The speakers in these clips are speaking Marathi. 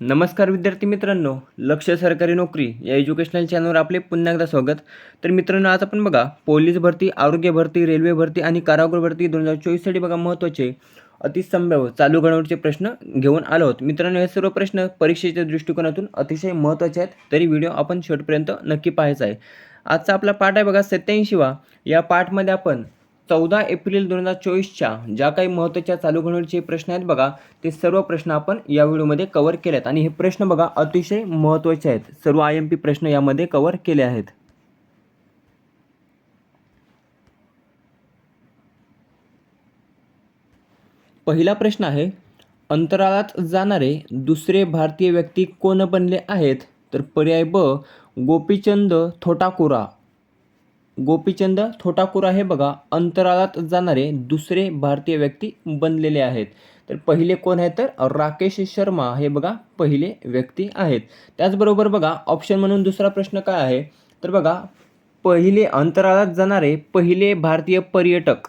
नमस्कार विद्यार्थी मित्रांनो लक्ष सरकारी नोकरी या एज्युकेशनल चॅनलवर आपले पुन्हा एकदा स्वागत. तर मित्रांनो आज आपण बघा पोलीस भरती आरोग्य भरती रेल्वे भरती आणि कारागृह भरती दोन हजार चोवीससाठी बघा महत्त्वाचे अतिसंभाव्य चालू घडामोडीचे प्रश्न घेऊन आलो आहोत. मित्रांनो हे सर्व प्रश्न परीक्षेच्या दृष्टिकोनातून अतिशय महत्त्वाचे आहेत तरी व्हिडिओ आपण शेवटपर्यंत नक्की पाहायचा आहे. आजचा आपला पाठ आहे बघा सत्याऐंशीवा. या पाठमध्ये आपण चौदा एप्रिल दोन हजार चोवीसच्या ज्या काही महत्त्वाच्या चालू घडामोडीचे प्रश्न आहेत बघा ते सर्व प्रश्न आपण या व्हिडिओमध्ये कव्हर केले आहेत आणि हे प्रश्न बघा अतिशय महत्त्वाचे आहेत. सर्व आय एम पी प्रश्न यामध्ये कव्हर केले आहेत. पहिला प्रश्न आहे अंतराळात जाणारे दुसरे भारतीय व्यक्ती कोण बनले आहेत? तर पर्याय ब गोपीचंद थोटाकुरा. गोपीचंद थोटाकुरा हे बघा अंतराळात जाणारे दुसरे भारतीय व्यक्ती बनलेले आहेत. तर पहिले कोण आहेत तर राकेश शर्मा हे बघा पहिले व्यक्ती आहेत. त्याचबरोबर बघा ऑप्शन म्हणून दुसरा प्रश्न काय आहे? तर बघा पहिले अंतराळात जाणारे पहिले भारतीय पर्यटक.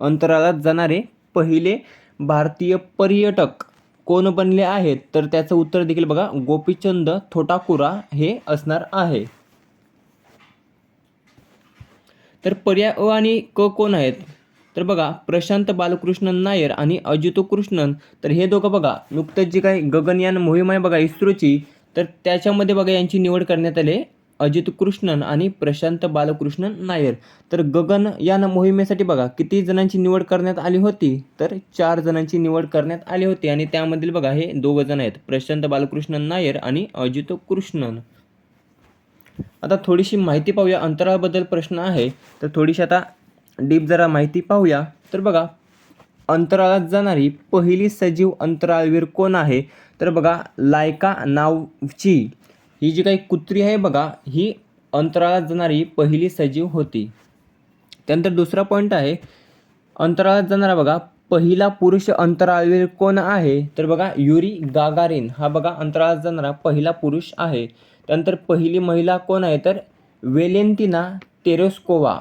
अंतराळात जाणारे पहिले भारतीय पर्यटक कोण बनले आहेत? तर त्याचं उत्तर देखील बघा गोपीचंद थोटाकुरा हे असणार आहे. तर पर्याय अ आणि क कोण आहेत? तर बघा प्रशांत बालकृष्णन नायर आणि अजितो कृष्णन. तर हे दोघं बघा नुकतंच जी काही गगनयान मोहीम आहे बघा इस्रोची तर त्याच्यामध्ये बघा यांची निवड करण्यात आली. अजित कृष्णन आणि प्रशांत बालकृष्णन नायर. तर गगन या मोहिमेसाठी बघा किती जणांची निवड करण्यात आली होती? तर चार जणांची निवड करण्यात आली होती आणि त्यामधील बघा हे दोघं जण आहेत. प्रशांत बालकृष्णन नायर आणि अजित कृष्णन. आता थोडीशी माहिती पाहूया. अंतराळबद्दल प्रश्न आहे. तर थोडीशी आता डीप जरा माहिती पाहूया. तर बघा अंतराळात जाणारी पहिली सजीव अंतराळवीर कोण आहे? तर बघा लायका नावची ही जी काही कुत्री आहे बघा ही अंतराळात जाणारी पहिली सजीव होती. त्यानंतर दुसरा पॉईंट आहे. अंतराळात जाणारा बघा पहिला पुरुष अंतराळवीर कोण आहे? तर बघा युरी गागारिन. हा बघा अंतराळात जाणारा पहिला पुरुष आहे. त्यानंतर पहिली महिला कोण आहे? तर वेलेंतिना तेरेस्कोवा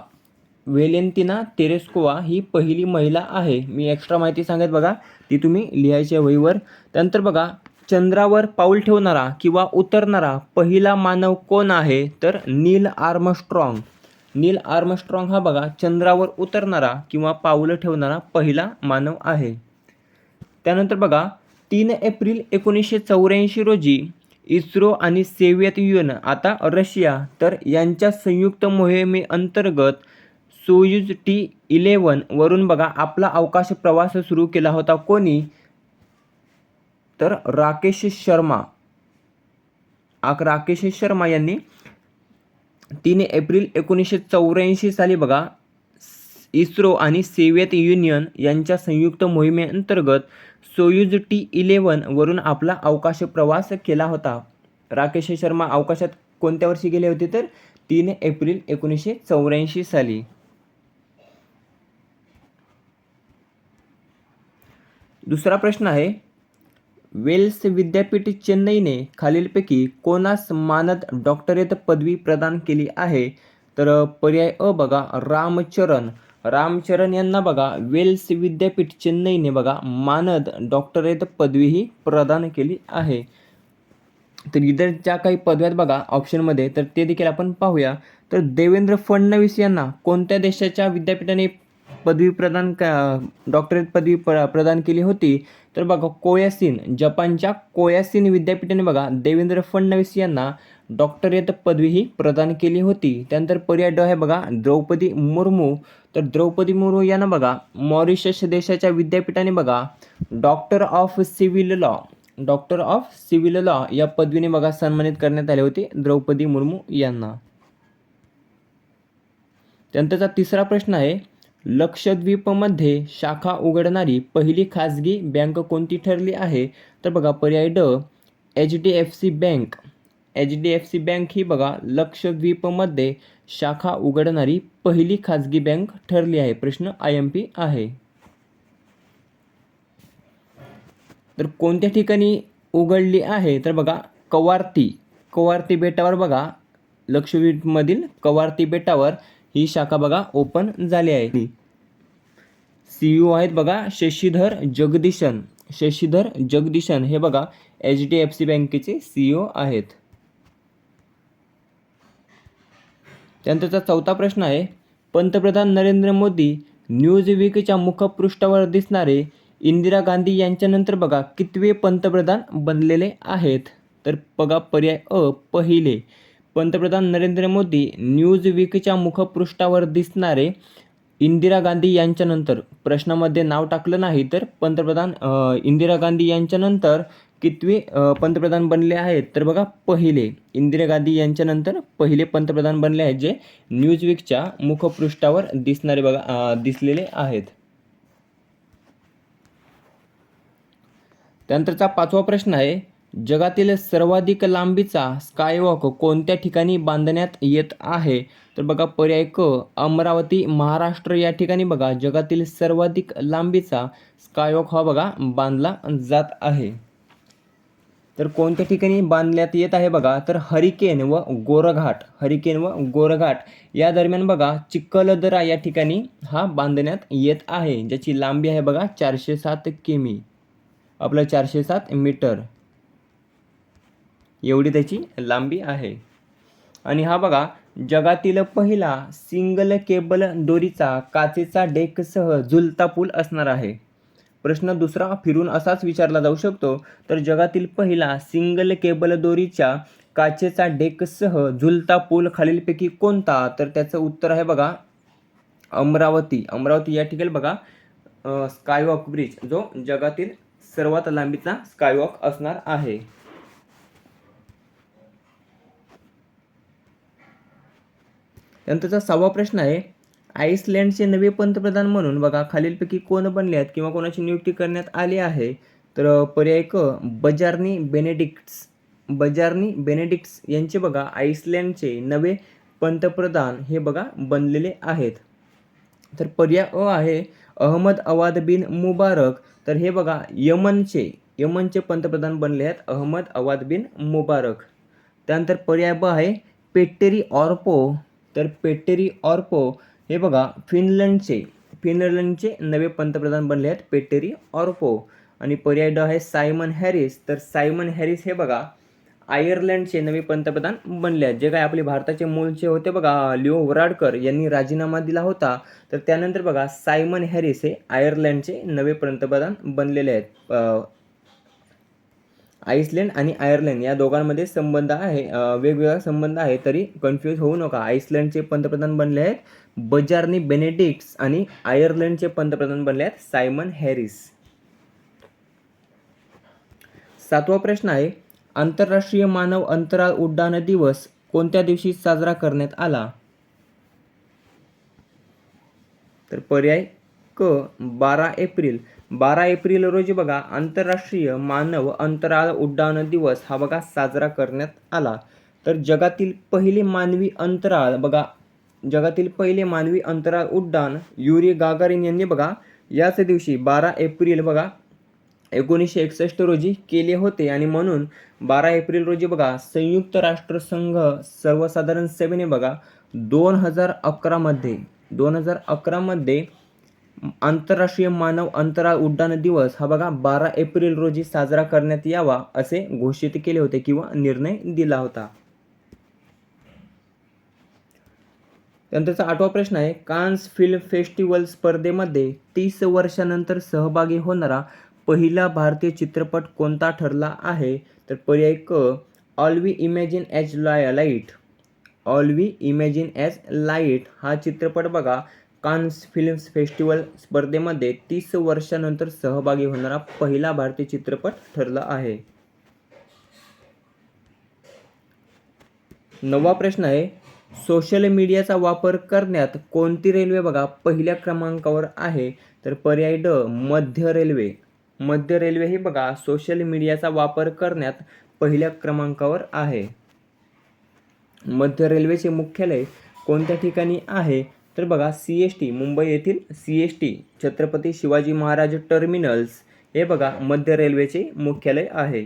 वेलेंतिना तेरेस्कोवा ही पहिली महिला आहे. मी एक्स्ट्रा माहिती सांगत बघा ती तुम्ही लिहायच्या वहीवर. त्यानंतर बघा चंद्रावर पाऊल ठेवणारा किंवा उतरणारा पहिला मानव कोण आहे? तर नील आर्मस्ट्रॉंग. नील आर्मस्ट्रॉंग हा बघा चंद्रावर उतरणारा किंवा पाऊलं ठेवणारा पहिला मानव आहे. त्यानंतर बघा तीन एप्रिल एकोणीसशे चौऱ्याऐंशी रोजी इस्रो आणि सोव्हिएत युनियन आता रशिया तर यांच्या संयुक्त मोहिमेअंतर्गत सोयूज टी इलेवन वरून बघा आपला अवकाश प्रवास सुरू केला होता. कोणी? तर राकेश शर्मा. आक राकेश शर्मा यांनी तीन एप्रिल एकोणीसशे चौऱ्याऐंशी साली बघा इस्रो आणि सोव्हिएत युनियन यांच्या संयुक्त मोहिमेअंतर्गत सोयूज टी इलेवन वरून आपला अवकाश प्रवास केला होता. राकेश शर्मा अवकाशात कोणत्या वर्षी गेले होते तर? तीन एप्रिल एकोणीसशे चौऱ्याऐंशी साली. दुसरा प्रश्न आहे वेल्स विद्यापीठ चेन्नईने खालीलपैकी कोणास मानद डॉक्टरेट पदवी प्रदान केली आहे? तर पर्याय अ बघा रामचरण. रामचरण यांना बघा वेल्स विद्यापीठ चेन्नईने बघा मानद डॉक्टरेट पदवीही प्रदान केली आहे. तर इतर ज्या काही पदव्यात बघा ऑप्शनमध्ये तर ते देखील आपण पाहूया. तर देवेंद्र फडणवीस यांना कोणत्या देशाच्या विद्यापीठाने पदवी प्रदान क डॉक्टरेट पदवी प्र प्रदान केली होती? तर बघा कोयासिन जपानच्या कोयासिन विद्यापीठाने बघा देवेंद्र फडणवीस यांना डॉक्टरेट पदवीही प्रदान केली होती. त्यानंतर पर्याय ड आहे बघा द्रौपदी मुर्मू. तर द्रौपदी मुर्मू यांना बघा मॉरिशस देशाच्या विद्यापीठाने बघा doctor of civil law. Doctor of civil law या पदवीने बघा सन्मानित करण्यात आले होते द्रौपदी मुर्मू यांना. त्यानंतरचा तिसरा प्रश्न आहे लक्षद्वीपमध्ये शाखा उघडणारी पहिली खाजगी बँक कोणती ठरली आहे? तर बघा पर्याय ड H D F C bank. H D F C bank ही बघा लक्षद्वीपमध्ये शाखा उघडणारी पहिली खाजगी बँक ठरली आहे. प्रश्न आय एम पी आहे. तर कोणत्या ठिकाणी उघडली आहे? तर बघा कवारती. कवारती बेटावर बघा लक्षद्वीपमधील कवारती बेटावर ही शाखा बघा ओपन झाली आहे. सी ओ आहेत बघा शशीधर जगदीशन. शशीधर जगदीशन हे बघा एच डी एफ सी बँकेचे सीईओ आहेत. त्यानंतरचा चौथा प्रश्न आहे पंतप्रधान नरेंद्र मोदी न्यूज वीकच्या मुखपृष्ठावर दिसणारे इंदिरा गांधी यांच्यानंतर बघा कितवे पंतप्रधान बनलेले आहेत. तर बघा पर्याय अ पहिले. पंतप्रधान नरेंद्र मोदी न्यूज वीकच्या मुखपृष्ठावर दिसणारे इंदिरा गांधी यांच्यानंतर. प्रश्नामध्ये नाव टाकलं नाही तर पंतप्रधान इंदिरा गांधी यांच्यानंतर कितवे पंतप्रधान बनले आहेत तर बघा पहिले इंदिरा गांधी यांच्यानंतर पहिले पंतप्रधान बनले आहेत जे न्यूजवीकच्या मुखपृष्ठावर दिसणारे बघा दिसलेले आहेत. त्यानंतरचा पाचवा प्रश्न आहे जगातील सर्वाधिक लांबीचा स्कायवॉक कोणत्या ठिकाणी बांधण्यात येत आहे? तर बघा पर्याय क अमरावती महाराष्ट्र या ठिकाणी बघा जगातील सर्वाधिक लांबीचा स्कायवॉक हा बघा बांधला जात आहे. तर कोणत्या ठिकाणी बांधण्यात येत आहे बघा तर हरिकेन व गोरघाट हरिकेन व गोरघाट या दरम्यान बघा चिखलदरा या ठिकाणी हा बांधण्यात येत आहे ज्याची लांबी आहे बघा चारशे सात किमी. आपलं चारशे सात मीटर. एवढी त्याची लांबी आहे. आणि हा बघा जगातील पहिला सिंगल केबल दोरीचा काचेचा डेकसह झुलता पूल असणार आहे. प्रश्न दुसरा फिरून असाच विचारला जाऊ शकतो. तर जगातील पहिला सिंगल केबल दोरीच्या काचेचा डेकसह झुलता पूल खालीलपैकी कोणता? तर त्याचं उत्तर आहे बघा अमरावती. अमरावती या ठिकाणी बघा स्कायवॉक ब्रिज जो जगातील सर्वात लांबीचा स्कायवॉक असणार आहे. त्यानंतरचा सहावा प्रश्न आहे आईसलँडचे नवे पंतप्रधान म्हणून बघा खालीलपैकी कोण बनले आहेत किंवा कोणाची नियुक्ती करण्यात आली आहे? तर पर्याय क बजारनी बेनेडिक्ट्स बजारनी बेनेडिक्ट्स यांचे बघा आईसलँडचे नवे पंतप्रधान हे बघा बनलेले आहेत. तर पर्याय अ आहे अहमद अवाद बिन मुबारक. तर हे बघा यमनचे यमनचे पंतप्रधान बनले आहेत अहमद अवाद बिन मुबारक. त्यानंतर पर्याय ब आहे पेट्टेरी ऑर्पो. तर पेट्टेरी ऑर्पो हे बघा फिनलंडचे फिनलंडचे नवे पंतप्रधान बनले आहेत पेटेरी ऑर्फो. आणि पर्याय ड आहे सायमन हॅरिस. तर सायमन हॅरिस हे बघा आयर्लंडचे नवे पंतप्रधान बनले आहेत. जे काय आपले भारताचे मूळचे होते बघा लिओ वराडकर यांनी राजीनामा दिला होता. तर त्यानंतर बघा सायमन हॅरिस हे आयर्लंडचे नवे पंतप्रधान बनलेले आहेत. आईसलँड आणि आयर्लंड या दोघांमध्ये संबंध आहे वेगवेगळा संबंध आहे तरी कन्फ्यूज होऊ नका. आईसलँडचे पंतप्रधान बनले आहेत बजारनी बेनेडिक्ट्स आणि आयर्लंडचे पंतप्रधान बनले आहेत सायमन हॅरिस. सातवा प्रश्न आहे आंतरराष्ट्रीय मानव अंतराळ उड्डाण दिवस कोणत्या दिवशी साजरा करण्यात आला? तर पर्याय क बारा एप्रिल. बारा एप्रिल रोजी बघा आंतरराष्ट्रीय मानव अंतराळ उड्डाण दिवस हा बघा साजरा करण्यात आला. तर जगातील पहिले मानवी अंतराळ बघा जगातील पहिले मानवी अंतराळ उड्डाण युरी गागारिन यांनी बघा याच दिवशी बारा एप्रिल बघा एकोणीसशे एकसष्ट रोजी केले होते. आणि म्हणून बारा एप्रिल रोजी बघा संयुक्त राष्ट्रसंघ सर्वसाधारण सभेने बघा दोन हजार अकरामध्ये दोन हजार अकरामध्ये आंतरराष्ट्रीय मानव अंतराळ उड्डाण दिवस हा बघा बारा एप्रिल रोजी साजरा करण्यात यावा असे घोषित केले होते किंवा निर्णय दिला होता. त्यानंतरचा आठवा प्रश्न आहे कान्स फिल्म फेस्टिवल स्पर्धेमध्ये तीस वर्षानंतर सहभागी होणारा पहिला भारतीय चित्रपट कोणता ठरला आहे? तर पर्याय क all we imagine as lie light. All we imagine as light हा चित्रपट बघा कान्स फिल्म्स फेस्टिवल स्पर्धेमध्ये तीस वर्षानंतर सहभागी होणारा पहिला भारतीय चित्रपट ठरला आहे. नववा प्रश्न आहे सोशल मीडियाचा वापर करण्यात कोणती रेल्वे बघा पहिल्या क्रमांकावर आहे? तर पर्याय ड मध्य रेल्वे. मध्य रेल्वे ही बघा सोशल मीडियाचा वापर करण्यात पहिल्या क्रमांकावर आहे. मध्य रेल्वेचे मुख्यालय कोणत्या ठिकाणी आहे? तर बघा सी एस टी मुंबई येथील C S T Chhatrapati Shivaji Maharaj terminals हे बघा मध्य रेल्वेचे मुख्यालय आहे.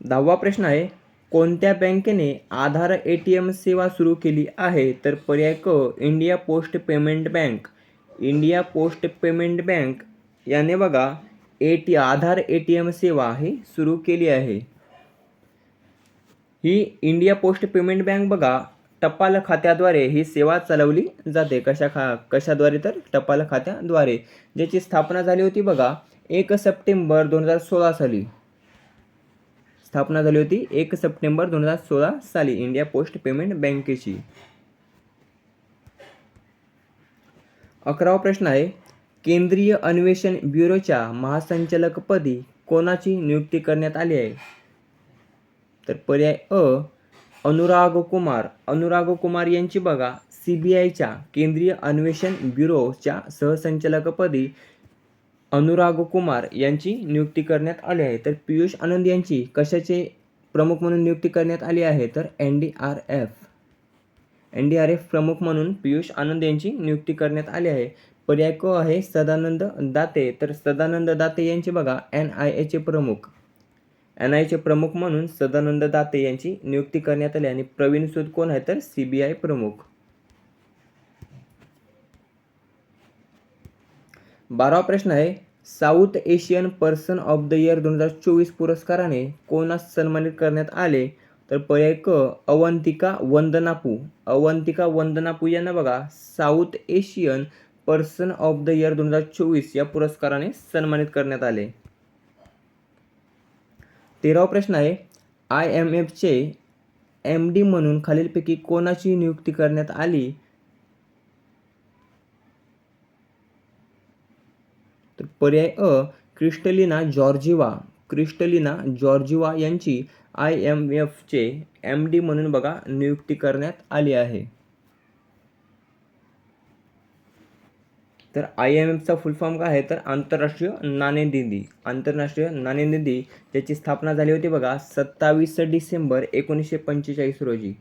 दहावा प्रश्न आहे कोणत्या बँकेने आधार ए टी एम सेवा सुरू केली आहे? तर पर्याय क India post payment bank. India post payment bank याने बघा A T Aadhaar A T M सेवा ही सुरू केली आहे. ही इंडिया पोस्ट पेमेंट बँक बघा टपाल खात्याद्वारे ही सेवा चालवली जाते. कशा खा कशाद्वारे तर? टपाल खात्याद्वारे. ज्याची स्थापना झाली होती बघा एक सप्टेंबर दोन हजार सोळा साली. स्थापना झाली होती एक सप्टेंबर दोन हजार सोळा साली इंडिया पोस्ट पेमेंट बँकेची. अकरावा प्रश्न आहे केंद्रीय अन्वेषण ब्युरोच्या महासंचालकपदी कोणाची नियुक्ती करण्यात आली आहे? तर पर्याय अ अनुराग कुमार. अनुराग कुमार यांची बघा सी बी आयच्या केंद्रीय अन्वेषण ब्युरोच्या सहसंचालकपदी अनुराग कुमार यांची नियुक्ती करण्यात आली आहे. तर पियुष आनंद यांची कशाचे प्रमुख म्हणून नियुक्ती करण्यात आली आहे? तर N D R F N D R F प्रमुख म्हणून पियुष आनंद यांची नियुक्ती करण्यात आली आहे. पर्याय क आहे सदानंद दाते. तर सदानंद दाते यांचे बघा एन आय एचे प्रमुख. एन आयचे प्रमुख म्हणून सदानंद दाते यांची नियुक्ती करण्यात आली आणि प्रवीण सूद कोण आहे तर सी बी आय प्रमुख. बारावा प्रश्न आहे south Asian person of the year दोन हजार चोवीस पुरस्काराने कोणास सन्मानित करण्यात आले? तर पर्याय क अवंतिका वंदनापू. अवंतिका वंदनापू यांना बघा south Asian person of the year दोन हजार चोवीस या पुरस्काराने सन्मानित करण्यात आले. तेरावा प्रश्न आहे आय एम एफचे एम डी म्हणून खालीलपैकी कोणाची नियुक्ती करण्यात आली? तर पर्याय अ क्रिस्टलिना जॉर्जिवा. क्रिस्टलिना जॉर्जिवा यांची आय एम एफचे एम डी म्हणून बघा नियुक्ती करण्यात आली आहे. तर आय एम एफचा फुल फॉर्म काय आहे? तर आंतरराष्ट्रीय नाणेनिधी आंतरराष्ट्रीय नाणेनिधी ज्याची स्थापना झाली होती बघा सत्तावीस डिसेंबर एकोणीसशे पंचेचाळीस रोजी.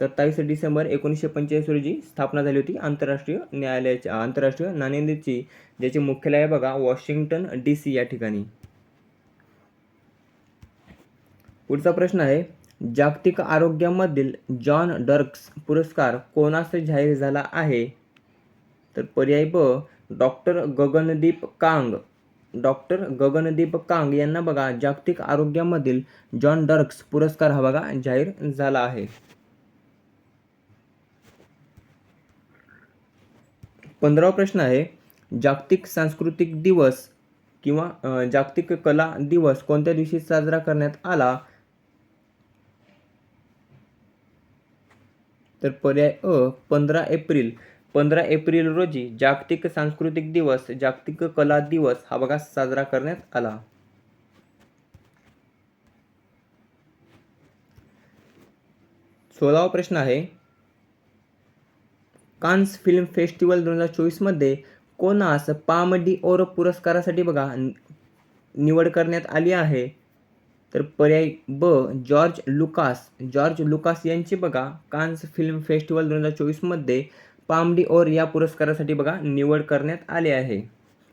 सत्तावीस डिसेंबर एकोणीसशे पंचेचाळीस रोजी स्थापना झाली होती आंतरराष्ट्रीय न्यायालयाची आंतरराष्ट्रीय नाणेनिधीची ज्याचे मुख्यालय आहे बघा वॉशिंग्टन डी सी या ठिकाणी. पुढचा प्रश्न आहे जागतिक आरोग्यामधील जॉन डर्क्स पुरस्कार कोणास जाहीर झाला आहे? तर पर्याय ब डॉक्टर गगनदीप कांग. डॉक्टर गगनदीप कांग यांना बघा जागतिक आरोग्यामधील जॉन डर्क्स पुरस्कार हा बघा जाहीर झाला आहे. पंधरावा प्रश्न आहे जागतिक सांस्कृतिक दिवस किंवा जागतिक कला दिवस कोणत्या दिवशी साजरा करण्यात आला? तर पर्याय अ पंधरा एप्रिल. पंधरा एप्रिल रोजी जागतिक सांस्कृतिक दिवस जागतिक कला दिवस हा बघा साजरा करण्यात आला. सोळावा प्रश्न आहे कान्स फिल्म फेस्टिवल दोन हजार चोवीसमध्ये कोणास पाम डी ओर पुरस्कारासाठी बघा निवड करण्यात आली आहे? तर पर्याय ब जॉर्ज लुकास. जॉर्ज लुकास यांची बघा कान्स फिल्म फेस्टिवल दोन हजार चोवीसमध्ये पामडी ओर या पुरस्कारासाठी बघा निवड करण्यात आली आहे.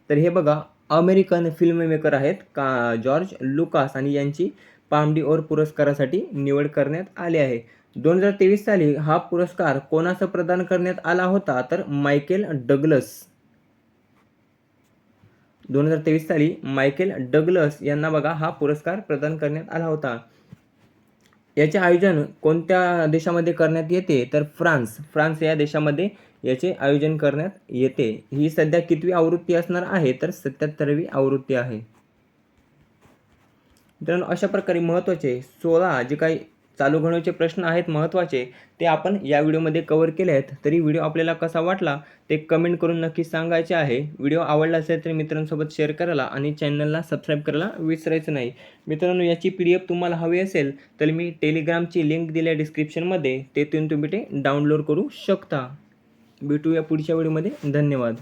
तर हे बघा अमेरिकन फिल्ममेकर आहेत का जॉर्ज लुकास आणि यांची पामडी ओर पुरस्कारासाठी निवड करण्यात आली आहे. दोन हजार तेवीस साली हा पुरस्कार कोणाचं प्रदान करण्यात आला होता? तर मायकेल डगलस. दोन हजार तेवीस साली मायकेल डगलस यांना बघा हा पुरस्कार प्रदान करण्यात आला होता. याचे आयोजन कोणत्या देशामध्ये करण्यात येते? तर फ्रान्स. फ्रान्स या देशामध्ये याचे आयोजन करण्यात येते. ही सध्या कितवी आवृत्ती असणार आहे? तर सत्याहत्तरवी आवृत्ती आहे. मित्रांनो अशा प्रकारे महत्त्वाचे सोळा जे काही चालू घडवचे प्रश्न आहेत महत्त्वाचे ते आपण या व्हिडिओमध्ये कवर केले आहेत. तरी व्हिडिओ आपल्याला कसा वाटला ते कमेंट करून नक्की सांगायचे आहे. व्हिडिओ आवडला असेल तर मित्रांसोबत शेअर करायला आणि चॅनलला सबस्क्राईब करायला विसरायचं नाही. मित्रांनो याची पी डी एफ तुम्हाला हवी असेल तर मी टेलिग्रामची लिंक दिल्या डिस्क्रिप्शनमध्ये तेथून तुम्ही ते डाउनलोड करू शकता. भेटूया पुढच्या वेळेमध्ये धन्यवाद.